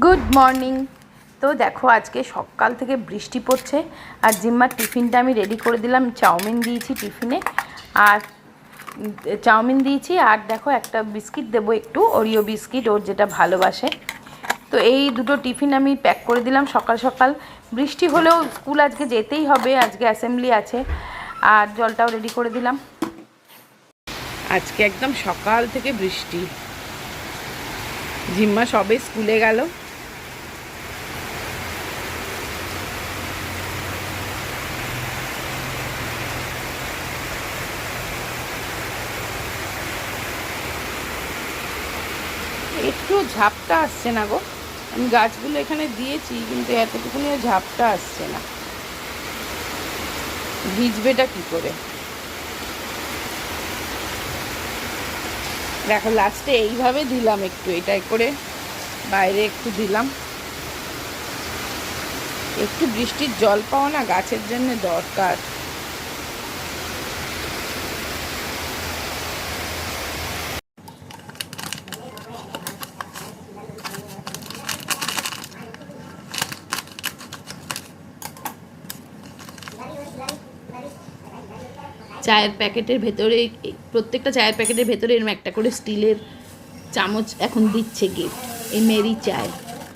Good morning তো দেখো, আজকে সকাল থেকে বৃষ্টি পড়ছে, আর জিম্মার টিফিনটা আমি রেডি করে দিলাম। চাউমিন দিয়েছি টিফিনে, আর চাউমিন দিয়েছি, আর দেখো, একটা বিস্কিট দেবো একটু ওরিও বিস্কিট, ওর যেটা ভালোবাসে। তো এই দুটো টিফিন আমি প্যাক করে দিলাম সকাল সকাল। বৃষ্টি হলেও স্কুল আজকে যেতেই হবে, আজকে অ্যাসেম্বলি আছে, আর জলটাও রেডি করে দিলাম। আজকে একদম সকাল থেকে বৃষ্টি। জিম্মা সবে স্কুলে গেল। একটু ঝাপটা আসছে না গো। আমি গাছগুলো এখানে দিয়েছি, কিন্তু এতটুকুনিও ঝাপটা আসছে না। ভিজবেটা কি করে? দেখো লাস্টে এইভাবে দিলাম একটু, এটাই করে বাইরে একটু দিলাম। একটু বৃষ্টির জল পাওয়া না গাছের জন্য দরকার। চায়ের প্যাকেটের ভেতরে, প্রত্যেকটা চায়ের প্যাকেটের ভেতরে এরকম একটা করে স্টিলের চামচ এখন দিচ্ছে গিফট এই মেরি চায়।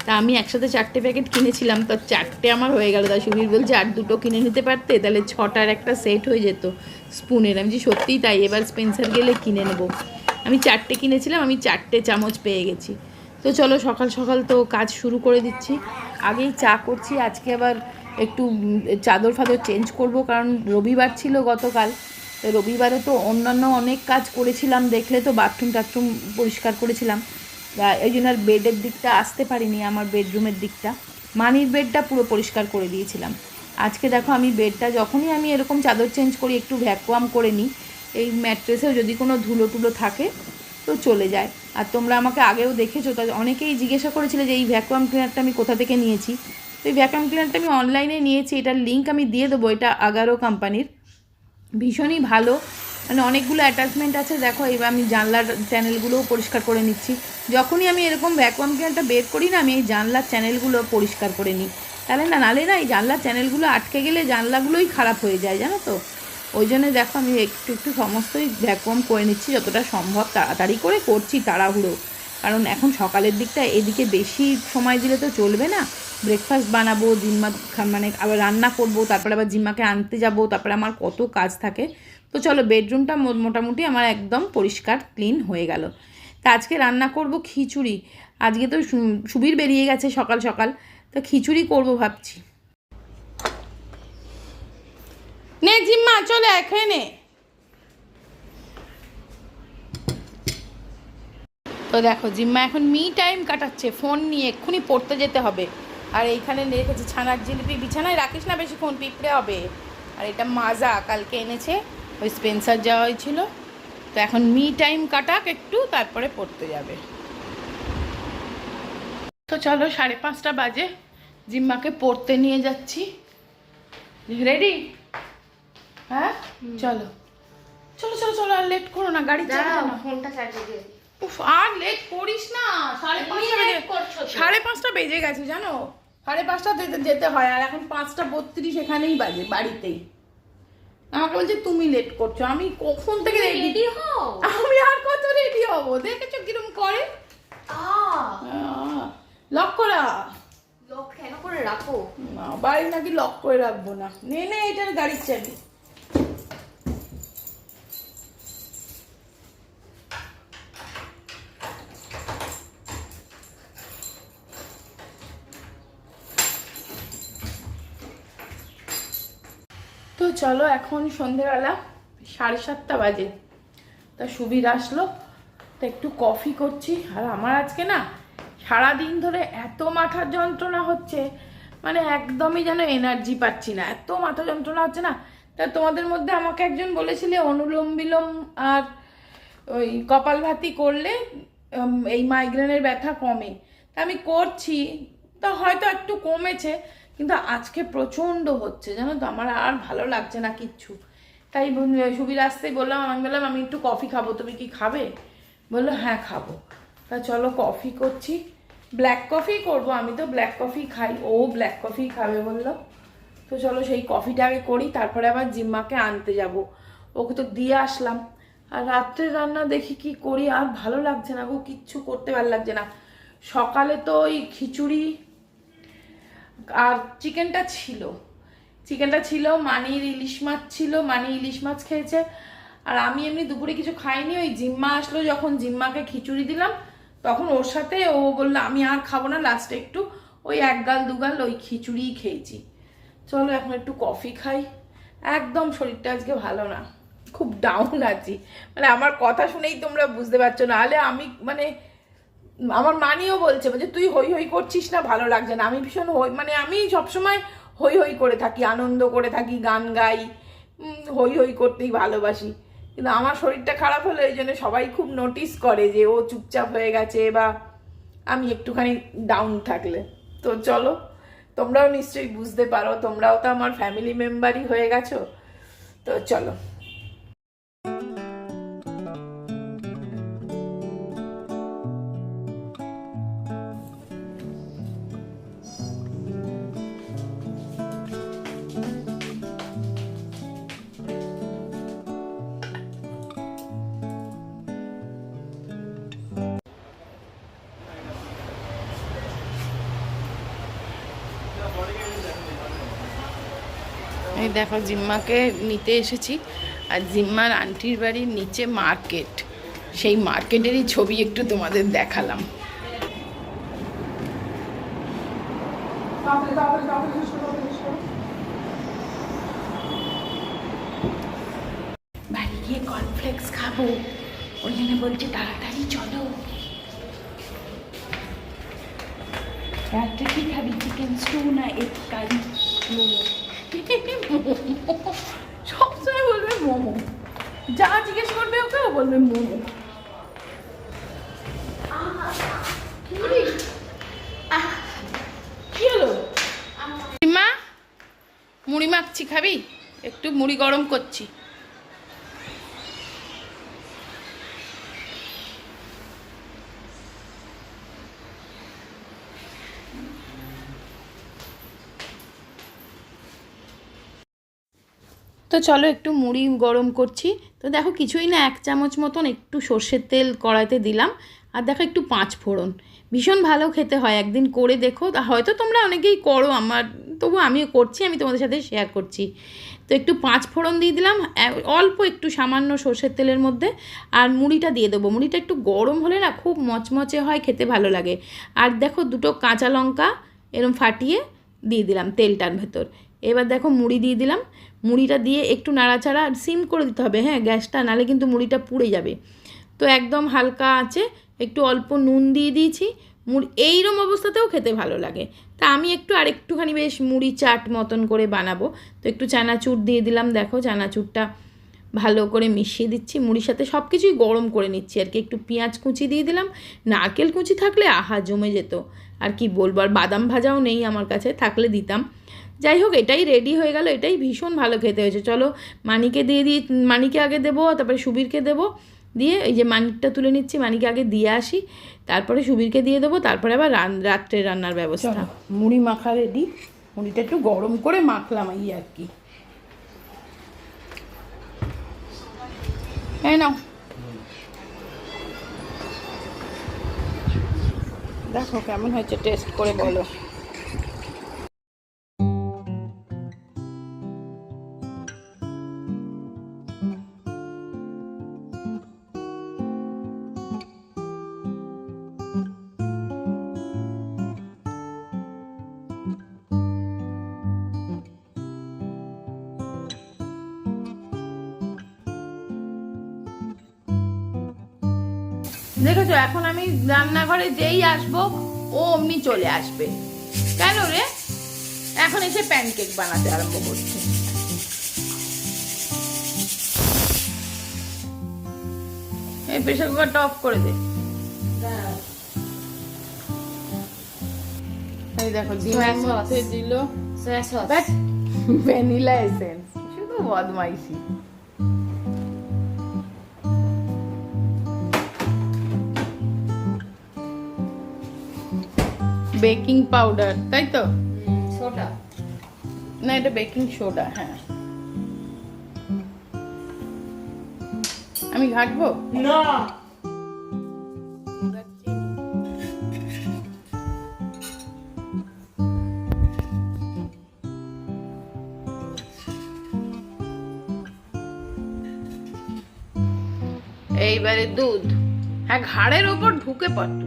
তা আমি একসাথে চারটে প্যাকেট কিনেছিলাম, তো চারটে আমার হয়ে গেল। তা সুবীর বলছে, আর দুটো কিনে নিতে পারতে? তাহলে ছটার একটা সেট হয়ে যেত স্পুনের। আমি যে সত্যিই তাই, এবার স্পেন্সার গেলে কিনে নেব। আমি চারটে কিনেছিলাম, আমি চারটে চামচ পেয়ে গেছি। তো চলো, সকাল সকাল তো কাজ শুরু করে দিচ্ছি। আগেই চা করছি, আজকে আবার একটু চাদর ফাদর চেঞ্জ করব, কারণ রবিবার ছিল গতকাল। রবিবারে তো অন্যান্য অনেক কাজ করেছিলাম, দেখলে তো বাথরুম টাথরুম পরিষ্কার করেছিলাম। এই জন্য আর বেডের দিকটা আসতে পারিনি, আমার বেডরুমের দিকটা। মানির বেডটা পুরো পরিষ্কার করে দিয়েছিলাম। আজকে দেখো আমি বেডটা যখনই আমি এরকম চাদর চেঞ্জ করি, একটু ভ্যাকুয়াম করে নিই, এই ম্যাট্রেসেও যদি কোনো ধুলো টুলো থাকে, তো চলে যায়। আর তোমরা আমাকে আগেও দেখেছ, তা অনেকেই জিজ্ঞাসা করেছিলে যে এই ভ্যাকুয়াম ক্লিনারটা আমি কোথা থেকে নিয়েছি? তো এই ভ্যাকুয়াম ক্লিনারটা আমি অনলাইনে নিয়েছি, এটার লিঙ্ক আমি দিয়ে দেবো, এটা আগারো কোম্পানির ভীষণই ভালো। মানে অনেকগুলো অ্যাটাচমেন্ট আছে। দেখো, এবার আমি জানলার চ্যানেলগুলোও পরিষ্কার করে নিচ্ছি। যখনই আমি এরকম ভ্যাকুয়াম ক্লিনারটা বের করি না, আমি এই জানলার চ্যানেলগুলো পরিষ্কার করে নিই। তাহলে না, নালে না, এই জানলার চ্যানেলগুলো আটকে গেলে জানলাগুলোই খারাপ হয়ে যায়, জানো তো? ওই জন্য দেখো, আমি একটু একটু সমস্তই ভ্যাকুয়াম করে নিচ্ছি, যতটা সম্ভব তাড়াতাড়ি করে করছি, তাড়াহুড়ো। কারণ এখন সকালের দিকটা এদিকে বেশি সময় দিলে তো চলবে না। ব্রেকফাস্ট বানাবো, জিম্মা মানে আবার রান্না করব, তারপরে আবার জিম্মাকে আনতে যাব, তারপরে আমার কত কাজ থাকে। তো চলো বেডরুমটা মোটামুটি আমার একদম পরিষ্কার ক্লিন হয়ে গেল। তা আজকে রান্না করব খিচুড়ি। আজকে তো সুবীর বেরিয়ে গেছে সকাল সকাল। তো খিচুড়ি করব ভাবছি। নে জিম্মা, চলে খেয়ে তো দেখো জিম্মা এখন মি টাইম কাটাচ্ছে ফোন নিয়ে এক্ষুনি পড়তে যেতে হবে। আর এইখানে রেখেছে ছানার জিলিপি বিছানায় রাখিস না বেশি ফোন পিঁপড়ে হবে। আর এটা মাজা কালকে এনেছে ওই স্পেন্সার যাওয়া হয়েছিল। তো এখন মি টাইম কাটাক একটু তারপরে পড়তে যাবে। তো চলো সাড়ে পাঁচটা বাজে জিম্মাকে পড়তে নিয়ে যাচ্ছি। রেডি হ্যাঁ? চলো। চলো চলো চলো আর লেট করো না গাড়ি চালাও না। ফোনটা চার্জে দিয়ে দিই। উফ আর লেট করিস না। সাড়ে পাঁচটা বেজে। সাড়ে পাঁচটা বেজে গেছে জানো? সাড়ে পাঁচটা যেতে যেতে হয় আর এখন পাঁচটা বত্রিশ এখানেই বাজে বাড়িতেই। আমাকে বলছে তুমি লেট করছ। আমি কখন থেকে রেডি হও? আমি আর কত রেডি হব? দেখেছ কিরম করে? লক করা। লক কেন করে রাখো? বাড়ি নাকি লক করে রাখব না। নে নে এটার গাড়ির চাবি। চলো, এখন সন্ধেবেলা সাড়ে সাতটা বাজে। তা সুবীর আসলো, তা একটু কফি করছি। আর আমার আজকে না, সারাদিন ধরে এত মাথার যন্ত্রণা হচ্ছে মানে একদমই যেন এনার্জি পাচ্ছি না। এত মাথা যন্ত্রণা হচ্ছে না। তা তোমাদের মধ্যে আমাকে একজন বলেছিলে, অনুলোম বিলোম আর ওই কপালভাতি করলে এই মাইগ্রেনের ব্যথা কমে। তা আমি করছি, তা হয়তো একটু কমেছে কিন্তু আজকে প্রচণ্ড হচ্ছে, জানো তো? আমার আর ভালো লাগছে না কিচ্ছু। তাই সুবীর আসতে বললাম, আমি বললাম, আমি একটু কফি খাব, তুমি কি খাবে? বলল হ্যাঁ খাব। তা চলো কফি করছি। ব্ল্যাক কফি করব, আমি তো ব্ল্যাক কফি খাই, ও ব্ল্যাক কফি খাবে বলল। তো চলো সেই কফিটা আগে করি, তারপরে আবার জিম্মাকে আনতে যাব। ওকে তো দিয়ে আসলাম। আর রাত্রে রান্না দেখি কি করি, আর ভালো লাগছে না গো, কিচ্ছু করতে ভালো লাগছে না। সকালে তো ওই খিচুড়ি আর চিকেনটা ছিল। চিকেনটা ছিল, মানির ইলিশ মাছ ছিল, মানি ইলিশ মাছ খেয়েছে। আর আমি এমনি দুপুরে কিছু খাইনি, ওই জিম্মা আসলো যখন জিম্মাকে খিচুড়ি দিলাম, তখন ওর সাথে ও বলল, আমি আর খাব না লাস্টে একটু ওই এক গাল দুগাল ওই খিচুড়িই খেয়েছি। চলো এখন একটু কফি খাই। একদম শরীরটা আজকে ভালো না। খুব ডাউন আছি। মানে আমার কথা শুনেই তোমরা বুঝতে পারছ। না হলে আমি মানে আমার মানিও বলছে যে তুই হই হই করছিস না, ভালো লাগছে না। আমি ভীষণ হই মানে আমি সবসময় হই হই করে থাকি, আনন্দ করে থাকি, গান গাই হই হই করতেই ভালোবাসি। কিন্তু আমার শরীরটা খারাপ হলে এই জন্য সবাই খুব নোটিস করে যে ও চুপচাপ হয়ে গেছে বা আমি একটুখানি ডাউন থাকলে। তো চলো, তোমরাও নিশ্চয়ই বুঝতে পারো, তোমরাও তো আমার ফ্যামিলি মেম্বারই হয়ে গেছো। তো চলো। এই দেখো জিম্মাকে নিতে এসেছি। আর জিম্মার আন্টির বাড়ির নিচে মার্কেট। সেই মার্কেটেরই ছবি একটু তোমাদের দেখালাম। বাড়ি গিয়ে কর্নফ্লেক্স খাব। ওই জন্য বলছে, তাড়াতাড়ি চলো। রাত্রে কি খাবি? চিকেন স্টু না এগ কারি মোমো। সবসময় বলবে মোমো। যা জিজ্ঞেস করবে ওকে, ও বলবে মোমো। কি হলো? মা, মুড়ি মাখছি, খাবি? একটু মুড়ি গরম করছি। তো চলো একটু মুড়ি গরম করছি। তো দেখো কিছুই না, এক চামচ মতন একটু সর্ষের তেল কড়াইতে দিলাম। আর দেখো একটু পাঁচ ফোড়ন। ভীষণ ভালো খেতে হয়, একদিন করে দেখো। হয়তো তোমরা অনেকেই করো, আমার তবু আমিও করছি, আমি তোমাদের সাথে শেয়ার করছি। তো একটু পাঁচ ফোড়ন দিয়ে দিলাম অল্প একটু সামান্য সর্ষের তেলের মধ্যে। আর মুড়িটা দিয়ে দেবো। মুড়িটা একটু গরম হলে না খুব মচমচে হয়, খেতে ভালো লাগে। আর দেখো দুটো কাঁচা লঙ্কা এরম ফাটিয়ে দিয়ে দিলাম তেলটার ভেতর। এবার দেখো মুড়ি দিয়ে দিলাম। মুড়িটা দিয়ে একটু নাড়াচাড়া সিম করে দিতে হবে হ্যাঁ গ্যাসটা, নালে কিন্তু মুড়িটা পুড়ে যাবে। তো একদম হালকা আছে, একটু অল্প নুন দিয়ে দিয়েছি, মুড়ি, এইরম অবস্থাতেও খেতে ভালো লাগে। তা আমি একটু আর একটুখানি বেশ মুড়ি চাট মতন করে বানাবো। তো একটু চানাচুর দিয়ে দিলাম, দেখো চানাচুরটা ভালো করে মিশিয়ে দিচ্ছি, মুড়ির সাথে সব কিছুই গরম করে নিচ্ছি আর কি। একটু পেঁয়াজ কুচি দিয়ে দিলাম, নারকেল কুচি থাকলে আহা, জমে যেত। আর কি বলব, আর বাদাম ভাজাও নেই আমার কাছে, থাকলে দিতাম। যাই হোক, এটাই রেডি হয়ে গেল, এটাই ভীষণ ভালো খেতে হয়েছে। চলো, মানিকে দিয়ে দিই, মানিকে আগে দেবো, তারপরে সুবীরকে দেবো। দিয়ে এই যে মানিকটা তুলে নিচ্ছি, মানিকে আগে দিয়ে আসি, তারপরে সুবীরকে দিয়ে দেবো, তারপরে আবার রাত্রে রান্নার ব্যবস্থা। মুড়ি মাখা রেডি মুড়িটা একটু গরম করে মাখলাম, এই আর কি। হ্যাঁ নাও। দেখো কেমন হয়েছে টেস্ট করে বলো। দেখেছ এখন আমি রান্নাঘরে যেই আসব ও অমনি চলে আসবে। কেন রে? এখন এসে প্যানকেক বানাতে আরম্ভ করছে। এই প্রেশার কুকারটা অফ করে দে। এই দেখো ডিমের মধ্যে দিল ভ্যানিলা এসেন্স। শুধু বদমাইশি। বেকিং পাউডার তাই তো? সোডা। না এটা বেকিং সোডা হ্যাঁ। আমি ঘাটবো? না। এইবারে দুধ। হ্যাঁ ঘাড়ের ওপর ঢুকে পড়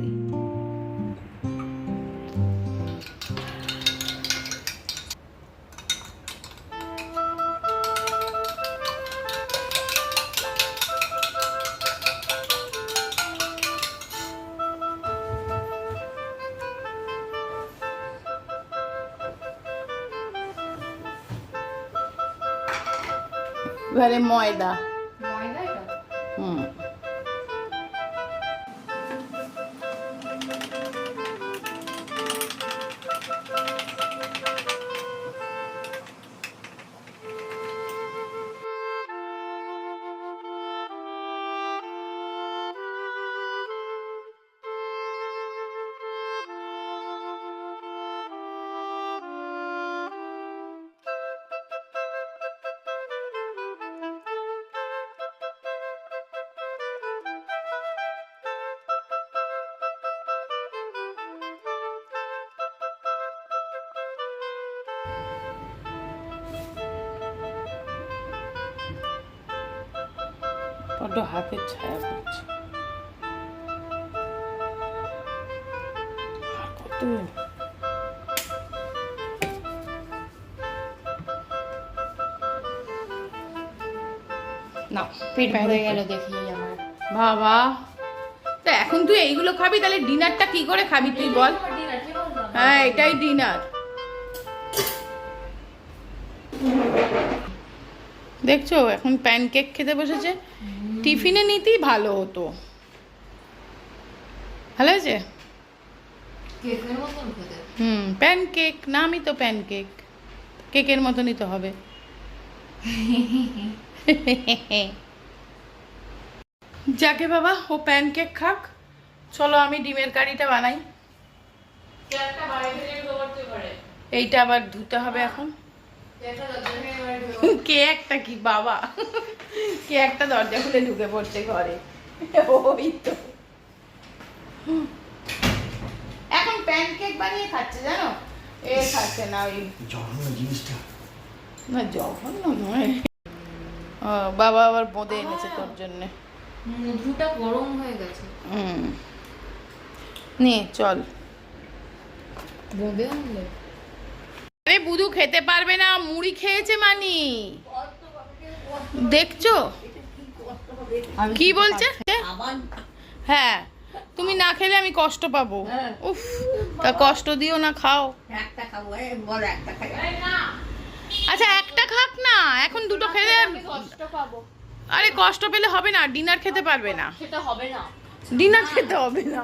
তুই বড্ড হাতের ছায়া পড়ছে। কত না পেট ভরে গেল দেখি আমার। বাবা তা এখন তুই এইগুলো খাবি তাহলে ডিনারটা কি করে খাবি তুই বল। হ্যাঁ এটাই ডিনার। দেখছ এখন প্যানকেক খেতে বসেছে। টিফিনে নিতেই ভালো হতো। ভালো হয়েছে? হুম প্যান কেক নামই তো প্যান কেক কেকের মতনই তো হবে। যাকে বাবা ও প্যান কেক খাক। চলো আমি ডিমের কারিটা বানাই। এইটা আবার ধুতে হবে এখন। কে একটা কি বাবা? কে একটা দরজা খুলে ঢুকে পড়ছে ঘরে? ওই তো। এখন প্যানকেক বানিয়ে খাচ্ছে জানো? এ খাচ্ছে না ওই জঘন্য জিনিসটা। না জঘন্য নয়। বাবা আবার বোঁদে এনেছে তোর জন্যে। মধুটা গরম হয়ে গেছে। হুম। নে চল। বোঁদে আনলে আরে বুধু খেতে পারবে না মুড়ি খেয়েছে মানি। দেখছ? কি বলছে? হ্যাঁ তুমি না খেলে আমি কষ্ট পাবো। উফ তা কষ্ট দিও না খাও। আচ্ছা একটা খাক না এখন দুটো খেলে আরে কষ্ট পেলে হবে না ডিনার খেতে পারবে না। সেটা হবে না। ডিনার খেতে হবে না।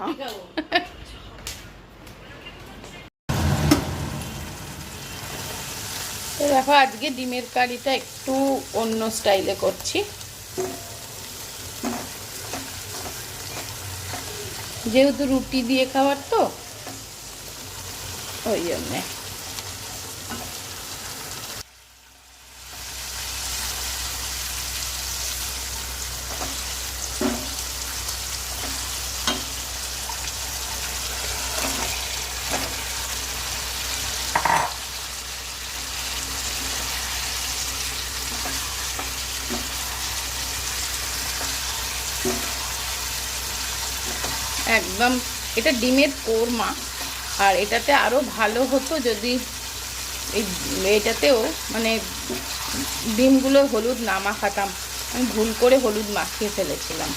দেখো, আজকে ডিমের কারিটা একটু অন্য স্টাইলে করছি। যেহেতু রুটি দিয়ে খাবার তো, ওই জন্যে। একদম, এটা ডিমের কোরমা। আর এটাতে আরও ভালো হতো যদি এই এটাতেও মানে ডিমগুলো হলুদ না মাখাতাম। আমি ভুল করে হলুদ মাখিয়ে ফেলেছিলাম।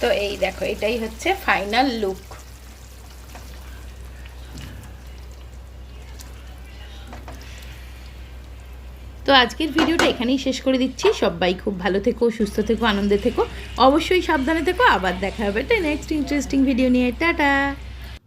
তো এই দেখো, এটাই হচ্ছে ফাইনাল লুক তো আজকের ভিডিওটা এখানেই শেষ করে দিচ্ছি। সবাই খুব ভালো থেকো, সুস্থ থেকো, আনন্দে থেকো। অবশ্যই সাবধানে থেকো। আবার দেখা হবে নেক্সট ইন্টারেস্টিং ভিডিও নিয়ে। টাটা!